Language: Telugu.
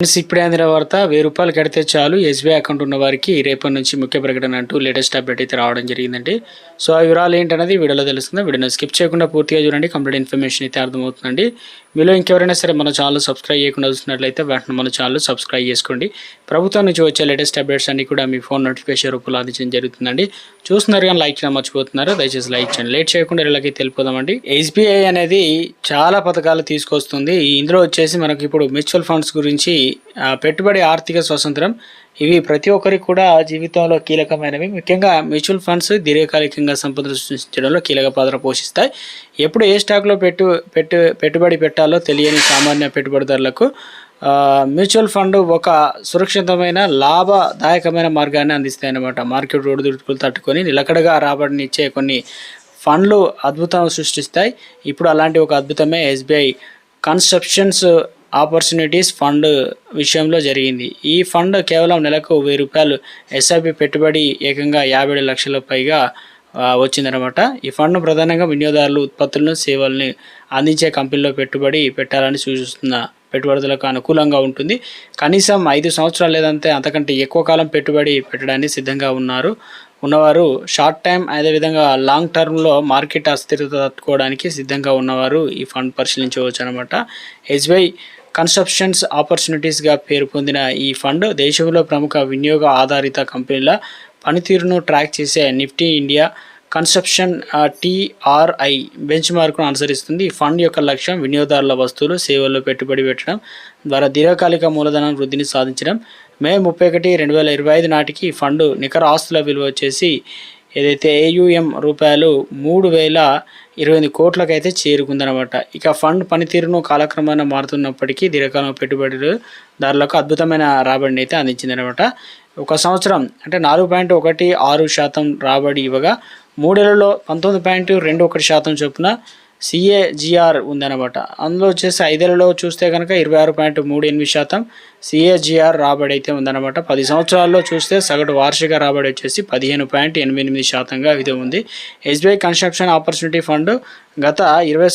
ఫ్రెండ్స్ ఇప్పుడే అందిన వార్త వెయ్యి రూపాయలు కడితే చాలు ఎస్బీఐ అకౌంట్ ఉన్న వారికి రేపటి నుంచి ముఖ్య ప్రకటన అంటూ లేటెస్ట్ అప్డేట్ అయితే రావడం జరిగిందండి. సో ఆ వివరాలు ఏంటనేది వీడియోలో తెలుస్తుంది. వీడియోని స్కిప్ చేయకుండా పూర్తిగా చూడండి. కంప్లీట్ ఇన్ఫర్మేషన్ అయితే అర్థమవుతుందండి. మీలో ఇంకెవరైనా సరే మన ఛానల్ సబ్స్క్రైబ్ చేయకుండా చూసినట్లయితే వెంటనే మన ఛానల్ సబ్స్క్రైబ్ చేసుకోండి. ప్రభుత్వం నుంచి వచ్చే లేటెస్ట్ అప్డేట్స్ అన్ని కూడా మీ ఫోన్ నోటిఫికేషన్ రూపంలో అందించడం జరుగుతుందండి. చూస్తున్నారు కానీ లైక్ చేయడం మర్చిపోతున్నారు. దయచేసి లైక్ చేయండి. లేట్ చేయకుండా ఇలాగే తెలిపోదామండి ఎస్బీఐ అనేది చాలా పథకాలు తీసుకొస్తుంది. ఇందులో వచ్చేసి మనకి ఇప్పుడు మ్యూచువల్ ఫండ్స్ గురించి పెట్టుబడి ఆర్థిక స్వతంత్రం. ఇవి ప్రతి ఒక్కరికి కూడా జీవితంలో కీలకమైనవి. ముఖ్యంగా మ్యూచువల్ ఫండ్స్ దీర్ఘకాలికంగా సంపదను సృష్టించడంలో కీలక పాత్ర పోషిస్తాయి. ఎప్పుడు ఏ స్టాక్లో పెట్టు పెట్టు పెట్టుబడి పెట్టాలో తెలియని సామాన్య పెట్టుబడిదారులకు మ్యూచువల్ ఫండ్ ఒక సురక్షితమైన లాభదాయకమైన మార్గాన్ని అందిస్తాయి అన్నమాట. మార్కెట్ ఒడిదుడుకులు తట్టుకొని నిలకడగా రాబడినిచ్చే కొన్ని ఫండ్లు అద్భుతం సృష్టిస్తాయి. ఇప్పుడు అలాంటి ఒక అద్భుతమే ఎస్బీఐ. కన్స్ట్రక్షన్స్ ఆపర్చునిటీస్ ఫండ్ విషయంలో జరిగింది. ఈ ఫండ్ కేవలం నెలకు వెయ్యి రూపాయలు ఎస్ఐపి పెట్టుబడి ఏకంగా యాభై ఏడు లక్షల పైగా వచ్చిందనమాట ఈ ఫండ్ ప్రధానంగా వినియోగదారులు ఉత్పత్తులను సేవల్ని అందించే కంపెనీలో పెట్టుబడి పెట్టాలని సూచిస్తున్న పెట్టుబడులకు అనుకూలంగా ఉంటుంది. కనీసం ఐదు సంవత్సరాలు లేదంటే అంతకంటే ఎక్కువ కాలం పెట్టుబడి పెట్టడానికి సిద్ధంగా ఉన్నారు. ఉన్నవారు షార్ట్ టైం అదేవిధంగా లాంగ్ టర్మ్లో మార్కెట్ అస్థిరత తట్టుకోవడానికి సిద్ధంగా ఉన్నవారు ఈ ఫండ్ పరిశీలించవచ్చు అనమాట ఎస్బీఐ కన్స్ట్రప్షన్స్ ఆపర్చునిటీస్గా పేరు పొందిన ఈ ఫండ్ దేశంలో ప్రముఖ వినియోగ ఆధారిత కంపెనీల పనితీరును ట్రాక్ చేసే Nifty India consumption TRI bench మార్కును అనుసరిస్తుంది. ఈ ఫండ్ యొక్క లక్ష్యం వినియోగదారుల వస్తువులు సేవల్లో పెట్టుబడి పెట్టడం ద్వారా దీర్ఘకాలిక మూలధనం వృద్ధిని సాధించడం. మే ముప్పై ఒకటి రెండు వేల ఇరవై ఐదు నాటికి ఈ ఫండ్ నికర ఆస్తుల విలువ వచ్చేసి ఏదైతే ఏయుఎం రూపాయలు మూడు వేల ఇరవై ఎనిమిది కోట్లకైతే చేరుకుందనమాట ఇక ఫండ్ పనితీరును కాలక్రమాన మారుతున్నప్పటికీ దీర్ఘకాలం పెట్టుబడిదారులకు అద్భుతమైన రాబడిని అయితే అందించిందనమాట ఒక సంవత్సరం అంటే నాలుగు పాయింట్ ఒకటి ఆరు శాతం రాబడి ఇవ్వగా మూడేళ్ళలో పంతొమ్మిది పాయింట్ రెండు ఒకటి శాతం చొప్పున సిఏజిఆర్ ఉందన్నమాట. అందులో వచ్చేసి ఐదేళ్ళలో చూస్తే కనుక ఇరవై ఆరు పాయింట్ మూడు ఎనిమిది శాతం సిఏజిఆర్ రాబడి అయితే ఉందన్నమాట. పది సంవత్సరాల్లో చూస్తే సగటు వార్షిక రాబడి వచ్చేసి పదిహేను పాయింట్ ఎనిమిది ఎనిమిది శాతంగా ఇది ఉంది. ఎస్బీఐ కన్స్ట్రక్షన్ ఆపర్చునిటీ ఫండ్ గత ఇరవై